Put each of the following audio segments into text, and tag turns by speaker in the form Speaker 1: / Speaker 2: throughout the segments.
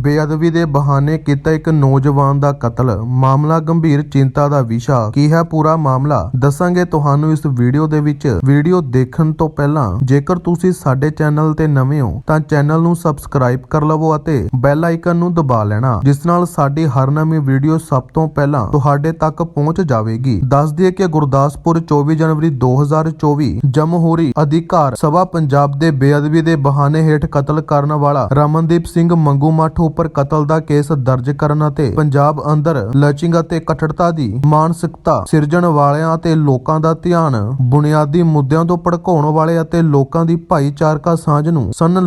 Speaker 1: ਬੇਅਦਬੀ ਦੇ ਬਹਾਨੇ ਕੀਤਾ ਇੱਕ ਨੌਜਵਾਨ ਦਾ ਕਤਲ। ਮਾਮਲਾ ਗੰਭੀਰ ਚਿੰਤਾ ਦਾ ਵਿਸ਼ਾ। ਕੀ ਹੈ ਪੂਰਾ ਮਾਮਲਾ? ਦੱਸਾਂਗੇ ਤੁਹਾਨੂੰ ਇਸ ਵੀਡੀਓ ਦੇ ਵਿੱਚ। ਵੀਡੀਓ ਦੇਖਣ ਤੋਂ ਪਹਿਲਾਂ, ਜੇਕਰ ਤੁਸੀਂ ਸਾਡੇ ਚੈਨਲ ਤੇ ਨਵੇਂ ਹੋ, ਤਾਂ ਚੈਨਲ ਨੂੰ ਸਬਸਕ੍ਰਾਈਬ ਕਰ ਲਵੋ ਅਤੇ ਬੈਲ ਆਈਕਨ ਨੂੰ ਦਬਾ ਲੈਣਾ, ਜਿਸ ਨਾਲ ਸਾਡੀ ਹਰ ਨਵੀਂ ਵੀਡੀਓ ਸਭ ਤੋਂ ਪਹਿਲਾਂ ਤੁਹਾਡੇ ਤੱਕ ਪਹੁੰਚ ਜਾਵੇਗੀ। ਦੱਸ ਦਈਏ ਕਿ ਗੁਰਦਾਸਪੁਰ 24 ਜਨਵਰੀ 2024 ਜਮਹੂਰੀ ਅਧਿਕਾਰ ਸਭਾ ਪੰਜਾਬ ਦੇ ਬੇਅਦਬੀ ਦੇ ਬਹਾਨੇ ਹੇਠ ਕਤਲ ਕਰਨ ਵਾਲਾ ਰਮਨਦੀਪ ਸਿੰਘ ਮੰਗੂ ਮਾਠੂ ਉੱਪਰ ਕਤਲ ਦਾ ਕੇਸ ਦਰਜ ਕਰਨ ਅਤੇ ਪੰਜਾਬ ਅੰਦਰ ਲਚਿੰਗ ਅਤੇ ਕਠੜਤਾ ਦੀ ਮਾਨਸਿਕਤਾ ਸਿਰਜਣ ਵਾਲਿਆਂ ਅਤੇ ਲੋਕਾਂ ਦਾ ਧਿਆਨ ਬੁਨਿਆਦੀ ਮੁੱਦਿਆਂ ਤੋਂ ਭੜਕਾਉਣ ਵਾਲੇ ਅਤੇ ਲੋਕਾਂ ਦੀ ਭਾਈਚਾਰਕ ਸਾਂਝ ਨੂੰ ਸੰਨ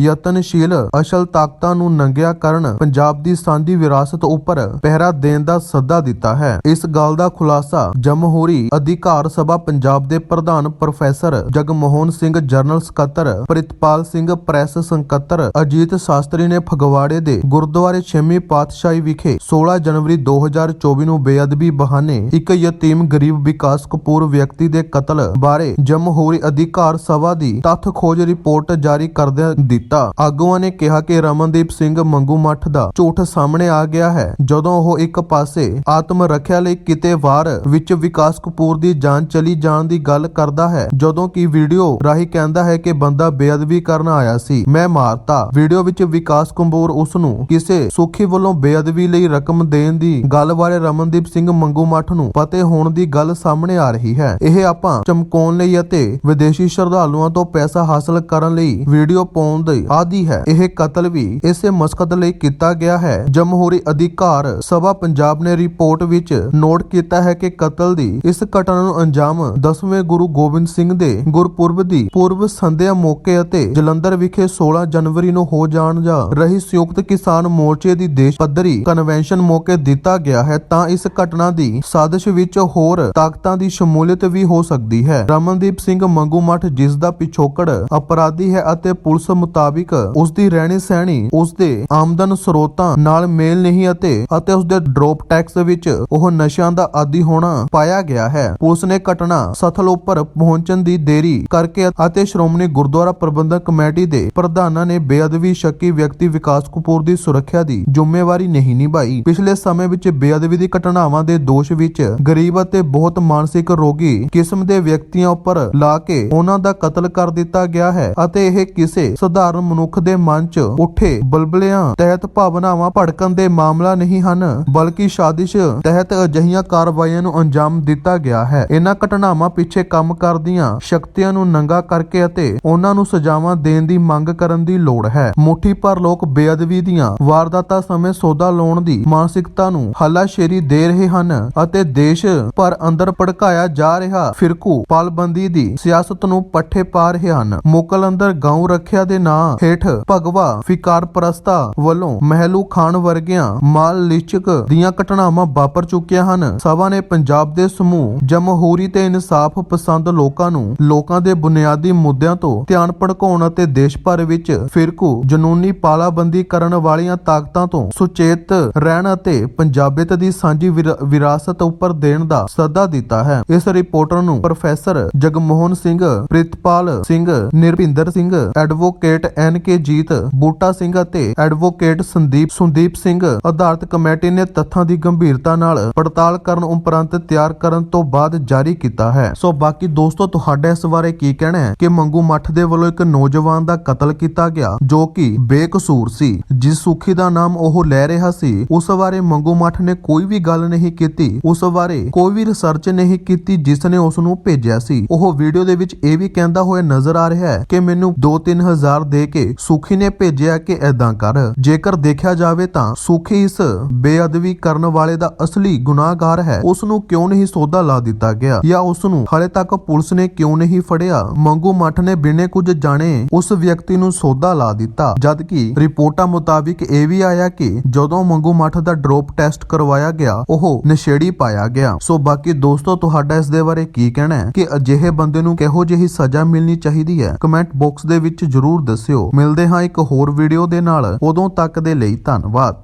Speaker 1: ਯਤਨਸ਼ੀਲ ਅਸਲ ਤਾਕਤਾਂ ਨੂੰ ਨੰਗਿਆ ਕਰਨ ਪੰਜਾਬ ਦੀ ਸਾਂਝੀ ਵਿਰਾਸਤ ਉੱਪਰ ਪਹਿਰਾ ਦੇਣ ਦਾ ਸੱਦਾ ਦਿੱਤਾ ਹੈ। ਇਸ ਗੱਲ ਦਾ ਖੁਲਾਸਾ ਜਮਹੂਰੀ ਅਧਿਕਾਰ ਸਭਾ ਪੰਜਾਬ ਦੇ ਪ੍ਰਧਾਨ ਪ੍ਰੋਫੈਸਰ ਜਗਮੋਹਨ ਸਿੰਘ, ਜਨਰਲ ਸਕੱਤਰ ਪ੍ਰਿਤਪਾਲ ਸਿੰਘ, ਪ੍ਰੈਸ ਸੰਕੱਤਰ ਅਜੀਤ ਸ਼ਾਸਤਰੀ ਨੇ ਫਗਵਾੜੇ ਦੇ ਗੁਰਦੁਆਰੇ ਛੇਵੀਂ ਪਾਤਸ਼ਾਹੀ ਵਿਖੇ 16 ਜਨਵਰੀ 2024 ਨੂੰ ਬੇਅਦਬੀ ਬਹਾਨੇ ਇੱਕ ਯਤੀਮ ਗਰੀਬ ਵਿਕਾਸ ਕਪੂਰ ਵਿਅਕਤੀ ਦੇ ਕਤਲ ਬਾਰੇ ਜਮਹੂਰੀ ਅਧਿਕਾਰ ਸਭਾ ਦੀ ਤੱਥ ਖੋਜ ਰਿਪੋਰਟ ਜਾਰੀ ਕਰਦਿਆਂ ਦਿੱਤਾ। ਆਗੂਆਂ ਨੇ ਕਿਹਾ ਕਿ ਰਮਨਦੀਪ ਸਿੰਘ ਮੰਗੂ ਮੱਠ ਦਾ ਝੂਠ ਸਾਹਮਣੇ ਆ ਗਿਆ ਹੈ। ਜਦੋਂ ਉਹ ਇੱਕ ਪਾਸੇ ਆਤਮ ਰੱਖਿਆ ਲਈ ਕਿਤੇ ਵਾਰ ਵਿੱਚ ਵਿਕਾਸ ਕਪੂਰ ਦੀ ਜਾਨ ਚਲੀ ਜਾਣ ਦੀ ਗੱਲ ਕਰਦਾ ਹੈ, ਜਦੋਂ ਕਿ ਵੀਡੀਓ ਰਾਹੀਂ ਕਹਿੰਦਾ ਹੈ ਕਿ ਬੰਦਾ ਬੇਅਦਬੀ ਕਰਨ ਆਇਆ ਸੀ। ਮੈਂ ਮਾਰਤਾ। ਵੀਡੀਓ ਵਿੱਚ ਵਿਕਾਸ ਕਪੂਰ ਉਸ ਨੂੰ ਕਿਸੇ ਸੁਖੀ ਵੱਲੋਂ ਬੇਅਦਬੀ ਲਈ ਰਕਮ ਦੇਣ ਦੀ ਗੱਲ ਬਾਰੇ ਰਮਨਦੀਪ ਸਿੰਘ ਮੰਗੂ ਮੱਠ ਨੂੰ ਪਤੇ ਹੋਣ ਦੀ ਗੱਲ ਸਾਹਮਣੇ ਆ ਰਹੀ ਹੈ। ਇਹ ਆਪਾਂ ਚਮਕਾਉਣ ਲਈ ਅਤੇ ਵਿਦੇਸ਼ੀ ਸ਼ਰਧਾਲੂਆਂ ਤੋਂ ਪੈਸਾ ਹਾਸਲ ਕਰਨ ਲਈ ਵੀਡੀਓ ਪਾਉਣ ਦੇ ਆਦੀ ਹੈ। ਇਹ ਕਤਲ ਵੀ ਇਸੇ ਮਕਸਦ ਲਈ ਕੀਤਾ ਗਿਆ ਹੈ। ਜਮਹੂਰੀ ਅਧਿਕਾਰ ਸਭਾ ਪੰਜਾਬ ਨੇ ਰਿਪੋਰਟ ਵਿੱਚ ਨੋਟ ਕੀਤਾ ਹੈ ਕਿ ਕਤਲ ਦੀ ਇਸ ਘਟਨਾ ਨੂੰ ਅੰਜਾਮ 10ਵੇਂ ਗੁਰੂ ਗੋਬਿੰਦ ਸਿੰਘ ਦੇ ਗੁਰਪੁਰਬ ਦੀ ਪੂਰਵ ਸੰਧਿਆ ਮੌਕੇ ਅਤੇ ਜਲੰਧਰ ਵਿਖੇ 16 ਜਨਵਰੀ ਨੂੰ ਹੋ ਜਾਣ ਜਾ ਰਹੀ ਸੰਯੁਕਤ ਕਿਸਾਨ ਮੋਰਚੇ ਦੀ ਦੇਸ਼ ਪੱਧਰੀ ਕਨਵੈਨਸ਼ਨ ਮੌਕੇ ਦਿੱਤਾ ਗਿਆ ਹੈ, ਤਾਂ ਇਸ ਘਟਨਾ ਦੀ ਸਾਜ਼ਿਸ਼ ਵਿੱਚ ਹੋਰ ਤਾਕਤਾਂ ਦੀ ਸ਼ਮੂਲੀਅਤ ਵੀ ਹੋ ਸਕਦੀ ਹੈ। ਰਮਨਦੀਪ ਸਿੰਘ ਮੰਗੂ ਮੱਠ, ਜਿਸ ਦਾ ਪਿਛੋਕੜ ਅਪਰਾਧੀ ਹੈ ਅਤੇ ਪੁਲਿਸ ਮੁਤਾਬਿਕ ਉਸ ਦੀ ਰਹਿਣੀ ਸਹਿਣੀ ਉਸ ਦੇ ਆਮਦਨ ਸਰੋਤਾਂ ਨਾਲ ਮੇਲ ਨਹੀਂ ਅਤੇ ਅਤੇ ਉਸ ਦੇ ਡ੍ਰੌਪ ਟੈਕਸ ਵਿੱਚ ਉਹ ਨਸ਼ਿਆਂ ਦਾ ਆਦੀ ਹੋਣਾ ਪਾਇਆ ਗਿਆ ਹੈ। ਪੁਲਿਸ ਨੇ ਘਟਨਾ ਸਥਲ ਉੱਪਰ ਪਹੁੰਚਣ ਦੀ ਦੇਰੀ ਕਰਕੇ ਅਤੇ ਸ਼੍ਰੋਮਣੀ ਗੁਰਦੁਆਰਾ ਪ੍ਰਬੰਧਕ ਕਮੇਟੀ ਦੇ ਪ੍ਰਧਾਨਾਂ ਨੇ ਬੇਅਦਬੀ ਸ਼ੱਕੀ ਵਿਅਕਤੀ ਵਿਕਾਸ ਕਪੂਰ ਦੀ ਸੁਰੱਖਿਆ ਦੀ ਜ਼ਿੰਮੇਵਾਰੀ ਨਹੀਂ ਨਿਭਾਈ। ਪਿਛਲੇ ਸਮੇਂ ਵਿੱਚ ਬੇਅਦਬੀ ਦੀ ਘਟਨਾਵਾਂ ਦੇ ਦੋਸ਼ ਵਿੱਚ ਗਰੀਬ ਅਤੇ ਬਹੁਤ ਮਾਨਸਿਕ ਰੋਗੀ ਕਿਸਮ ਦੇ ਵਿਅਕਤੀਆਂ ਉੱਪਰ ਲਾ ਕੇ ਉਹਨਾਂ ਦਾ ਕਤਲ ਕਰ ਦਿੱਤਾ ਗਿਆ ਹੈ ਅਤੇ ਇਹ ਕਿਸੇ ਸਧਾਰਨ ਮਨੁੱਖ ਦੇ ਮਨ 'ਚ ਉੱਠੇ ਬਲਬਲਿਆਂ ਤਹਿਤ ਭਾਵਨਾਵਾਂ ਭੜਕਣ ਦੇ ਮਾਮਲਾ ਨਹੀਂ ਹਨ, ਬਲਕਿ ਸਾਜ਼ਿਸ਼ ਤਹਿਤ ਅਜਿਹੀਆਂ ਕਾਰਵਾਈਆਂ ਨੂੰ ਅੰਜਾਮ ਦਿੱਤਾ ਗਿਆ ਹੈ। ਇਹਨਾਂ ਘਟਨਾਵਾਂ ਪਿੱਛੇ ਕੰਮ ਕਰਦੀਆਂ ਸ਼ਕਤੀਆਂ ਨੂੰ ਨੰਗਾ ਕਰਕੇ ਅਤੇ ਉਹਨਾਂ ਨੂੰ ਸਜ਼ਾਵਾਂ ਦੇਣ ਦੀ ਮੰਗ ਕਰਨ ਦੀ ਲੋੜ ਹੈ। ਮੁੱਠੀ ਪਰ ਲੋਕ ਬੇਅਦਬੀ ਦੀਆਂ ਵਾਰਦਾਤਾਂ ਸਮੇਂ ਸੌਦਾ ਲਾਉਣ ਦੀ ਮਾਨਸਿਕਤਾ ਨੂੰ ਹੱਲਾਸ਼ੇਰੀ ਦੇ ਰਹੇ ਹਨ ਅਤੇ ਦੇਸ਼ ਭਰ ਅੰਦਰ ਭੜਕਾਇਆ ਜਾ ਰਿਹਾ ਫਿਰਕੂ ਪਾਲਬੰਦੀ ਦੀ ਸਿਆਸਤ ਨੂੰ ਪੱਠੇ ਪਾ ਰਹੇ ਹਨ। ਮੁਕਲ ਅੰਦਰ ਗਾਉਂ ਰੱਖਿਆ ਦੇ ਨਾਂ ਹੇਠ ਭਗਵਾ ਫਿਕਾਰ ਪ੍ਰਸਤਾ ਵੱਲੋਂ ਮਹਿਲੂ ਖਾਨ ਵਰਗਿਆਂ ਮਾਲ ਲਿਚਕ ਦੀਆਂ ਘਟਨਾਵਾਂ ਵਾਪਰ ਚੁੱਕੀਆਂ ਹਨ। ਸਭਾ ਨੇ ਪੰਜਾਬ ਦੇ ਸਮੂਹ ਜਮਹੂਰੀ ਤੇ ਇਨਸਾਫ ਪਸੰਦ ਲੋਕਾਂ ਨੂੰ ਲੋਕਾਂ ਦੇ ਬੁਨਿਆਦੀ ਮੁੱਦਿਆਂ ਤੋਂ ਧਿਆਨ ਭੜਕਾਉਣ ਅਤੇ ਦੇਸ਼ ਭਰ ਵਿੱਚ ਫਿਰਕੂ ਜਨੂਨੀ ਪਾਲਾਬੰਦੀ ਕਰਨ ਵਾਲੀਆਂ ਤਾਕਤਾਂ ਤੋਂ ਸੁਚੇਤ ਰਹਿਣ ਅਤੇ ਪੰਜਾਬੀਅਤ ਦੀ ਸਾਂਝੀ ਵਿਰਾਸਤ ਉੱਪਰ ਦੇਣ ਦਾ ਸੱਦਾ ਦਿੱਤਾ ਹੈ। ਇਸ ਰਿਪੋਰਟਰ ਨੂੰ professor Jagmohan Singh, Pritpal Singh, Nirbhinder Singh, advocate N K Jeet, Buta Singh ਅਤੇ ਐਡਵੋਕੇਟ ਸੰਦੀਪ, ਸੁਦੀਪ ਸਿੰਘ ਆਧਾਰਿਤ ਕਮੇਟੀ ਨੇ ਤੱਥਾਂ ਦੀ ਗੰਭੀਰਤਾ ਨਾਲ ਪੜਤਾਲ ਕਰਨ ਉਪਰੰਤ ਤਿਆਰ ਕਰਨ ਤੋਂ ਬਾਅਦ ਜਾਰੀ ਕੀਤਾ ਹੈ। ਸੋ ਬਾਕੀ ਦੋਸਤੋ, ਤੁਹਾਡਾ ਇਸ ਬਾਰੇ ਕੀ ਕਹਿਣਾ ਹੈ? ਕਿ ਮੰਗੂ ਮੱਠ ਦੇ ਵੱਲੋਂ ਇੱਕ ਨੌਜਵਾਨ ਦਾ ਕਤਲ ਕੀਤਾ ਗਿਆ, ਜੋ ਕਿ ਬੇਕਸੂਰ ਸੀ। ਜਿਸ ਸੁਖੀ ਦਾ ਨਾਮ ਉਹ ਲੈ ਰਿਹਾ ਸੀ, ਉਸ ਬਾਰੇ ਮੰਗੂ ਮੱਠ ਨੇ ਕੋਈ ਵੀ ਗੱਲ ਨਹੀਂ ਕੀਤੀ। ਉਸ ਬਾਰੇ ਕੋਈ ਵੀ ਰਿਸਰਚ ਨਹੀਂ ਕੀਤੀ ਜਿਸ ਨੇ ਉਸ ਨੂੰ ਭੇਜਿਆ ਸੀ। ਉਹ ਵੀਡੀਓ ਦੇ ਵਿੱਚ ਇਹ ਵੀ ਕਹਿੰਦਾ ਹੋਇਆ ਨਜ਼ਰ ਆ ਰਿਹਾ ਹੈ ਕਿ ਮੈਨੂੰ 2-3000 ਦੇ ਕੇ ਸੁਖੀ ਨੇ ਭੇਜਿਆ ਕਿ ਐਦਾਂ ਕਰ। ਜੇਕਰ ਦੇਖਿਆ ਜਾਵੇ ਤਾਂ ਸੁਖੀ ਇਸ ਬੇਅਦਬੀ ਕਰਨ ਵਾਲੇ ਦਾ ਅਸਲੀ ਗੁਨਾਹਗਾਰ ਹੈ। ਉਸ ਨੂੰ ਕਿਉਂ ਨਹੀਂ ਸੌਦਾ ਲਾ ਦਿੱਤਾ ਗਿਆ ਜਾਂ ਉਸ ਨੂੰ ਹਾਲੇ ਤੱਕ ਪੁਲਿਸ ਨੇ ਕਿਉਂ ਨਹੀਂ ਫੜਿਆ? ਮੰਗੂ ਮੱਠ ਨੇ ਬਿਨੇ ਕੁਝ ਜਾਣੇ ਉਸ ਵਿਅਕਤੀ ਨੂੰ ਸੌਦਾ ਲਾ ਦਿੱਤਾ, ਜਦਕਿ ਰਿਪੋਰਟਾਂ ਮੁਤਾਬਿਕ ਇਹ ਵੀ ਆਇਆ ਕਿ ਜਦੋਂ ਮੰਗੂ ਮੱਠ ਦਾ ਡ੍ਰੌਪ ਟੈਸਟ ਕਰਵਾਇਆ ਗਿਆ, ਉਹ ਨਸ਼ੇੜੀ ਪਾਇਆ ਗਿਆ। ਸੋ ਬਾਕੀ ਦੋਸਤੋ, ਤੁਹਾਡਾ ਇਸ ਦੇ ਬਾਰੇ ਕੀ ਕਹਿਣਾ ਹੈ? ਕਿ ਅਜਿਹੇ ਬੰਦੇ ਨੂੰ ਕਿਹੋ ਜਿਹੀ ਸਜ਼ਾ ਮਿਲਣੀ ਚਾਹੀਦੀ ਹੈ? ਕਮੈਂਟ ਬਾਕਸ ਦੇ ਵਿੱਚ ਜਰੂਰ ਦੱਸਿਓ। ਮਿਲਦੇ ਹਾਂ ਇੱਕ ਹੋਰ ਵੀਡੀਓ ਦੇ ਨਾਲ। ਉਦੋਂ ਤੱਕ ਦੇ ਲਈ ਧੰਨਵਾਦ।